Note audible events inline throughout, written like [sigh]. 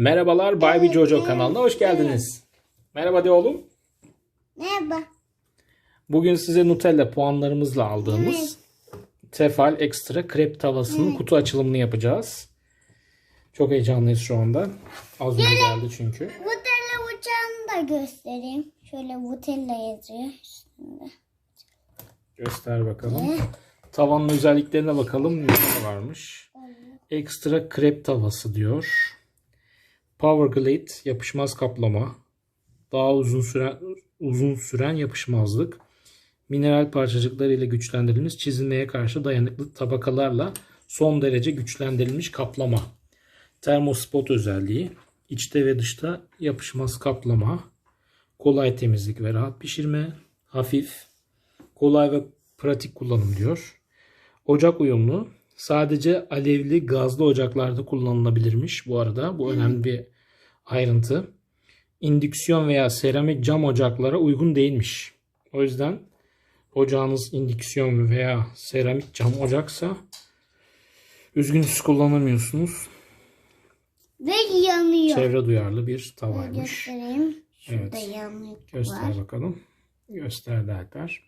Merhabalar Bay Bir Jojo kanalına hoş geldiniz. Merhaba de oğlum. Merhaba. Bugün size Nutella puanlarımızla aldığımız Tefal Extra krep tavasının kutu açılımını yapacağız. Çok heyecanlıyız şu anda. Az önce geldi çünkü. Nutella uçağını da göstereyim. Şöyle Nutella yazıyor üstünde. Göster bakalım. Tavanın özelliklerine bakalım ne varmış. Ekstra krep tavası diyor. Power Glade yapışmaz kaplama. Daha uzun süren uzun süren yapışmazlık. Mineral parçacıkları ile güçlendirilmiş çizilmeye karşı dayanıklı tabakalarla son derece güçlendirilmiş kaplama. Termospot özelliği. içte ve dışta yapışmaz kaplama. Kolay temizlik ve rahat pişirme. Hafif. Kolay ve pratik kullanım diyor. Ocak uyumlu. Sadece alevli gazlı ocaklarda kullanılabilirmiş bu arada. Bu önemli bir ayrıntı. İndüksiyon veya seramik cam ocaklara uygun değilmiş. O yüzden ocağınız indüksiyon veya seramik cam ocaksa üzgünüz kullanamıyorsunuz. Ve yanıyor. Çevre duyarlı bir tavaymış. Göstereyim. Evet. Göster var. bakalım. Gösterdi Alper.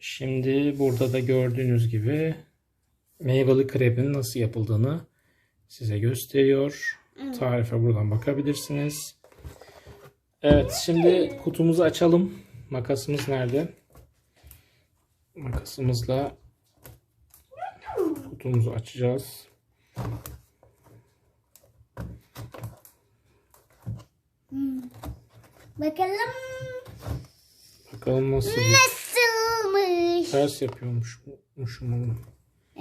Şimdi burada da gördüğünüz gibi meyveli krepin nasıl yapıldığını size gösteriyor. Tarife buradan bakabilirsiniz. Evet şimdi kutumuzu açalım. Makasımız nerede? Makasımızla kutumuzu açacağız. Bakalım Bakalım nasıl nasılmış. ters yapıyormuşum.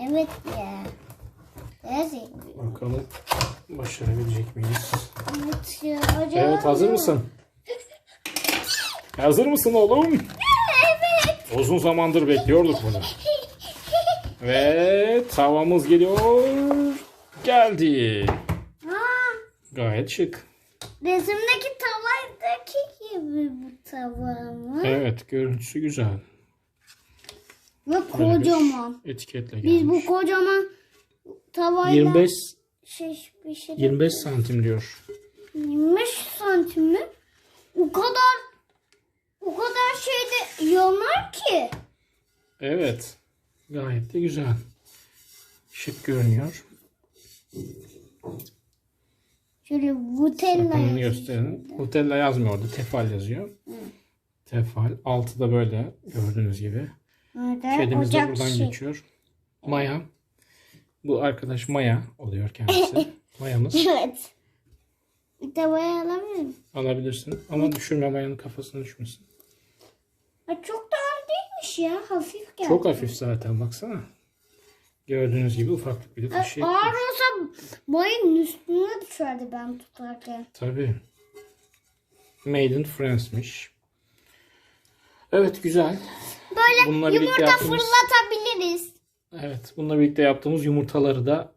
Evet ya. Gerçekten. Bakalım başarabilecek miyiz? Evet ya. Acaba Evet hazır mısın? Hazır mısın oğlum? Evet. Uzun zamandır bekliyorduk bunu. Ve tavamız geliyor. Geldi. Aa, Gayet şık. resimdeki tavadaki gibi bu tava mı? Evet görüntüsü güzel. Ve Böyle bir kocaman. Etiketle Biz bu kocaman tavayla 25 şey bir şey 25 santim diyor. 25 santim mi? O kadar o kadar şeyde yanar ki. Evet. Gayet de güzel. Şık görünüyor. Şöyle Nutella Bakımını yazıyor. gösterin. Nutella yazmıyor orada. Tefal yazıyor. Tefal. Altı da böyle gördüğünüz gibi. Nerede? Kedimiz de buradan şey. geçiyor. Maya. Bu arkadaş Maya oluyor kendisi. [laughs] Mayamız. Evet. Bir tavayı alabilir miyim? Alabilirsin. Ama düşürme Maya'nın kafasına düşmesin. Ay, çok da ağır değilmiş ya. Hafif geldi. Çok hafif zaten baksana. Gördüğünüz gibi ufak bir Ay, şey. ağır olsa mayın üstüne düşerdi ben tutarken. Tabii. Made in France'miş. Evet güzel. Böyle Bununla yumurta yaptığımız- fırlatabiliriz. Evet, bununla birlikte yaptığımız yumurtaları da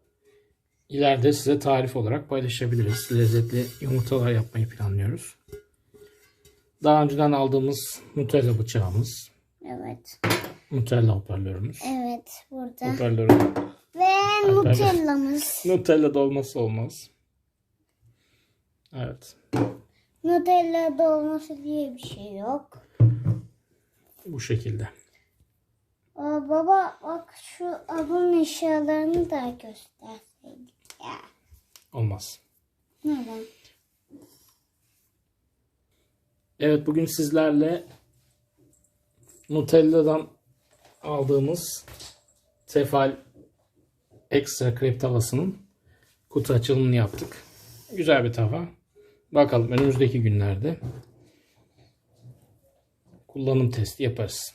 ileride size tarif olarak paylaşabiliriz. Lezzetli yumurtalar yapmayı planlıyoruz. Daha önceden aldığımız Nutella bıçağımız, Evet. Nutella hoparlörümüz. Evet burada. Hoparlörü Ve Nutella'mız. [laughs] Nutella da olmazsa olmaz. Evet, Nutella dolması diye bir şey yok. Bu şekilde. Aa, baba bak şu abun eşyalarını da gösterseydik ya. Olmaz. Neden? Evet, bugün sizlerle Nutella'dan aldığımız Tefal Extra krep tavasının kutu açılımını yaptık. Güzel bir tava. Bakalım önümüzdeki günlerde kullanım testi yaparız.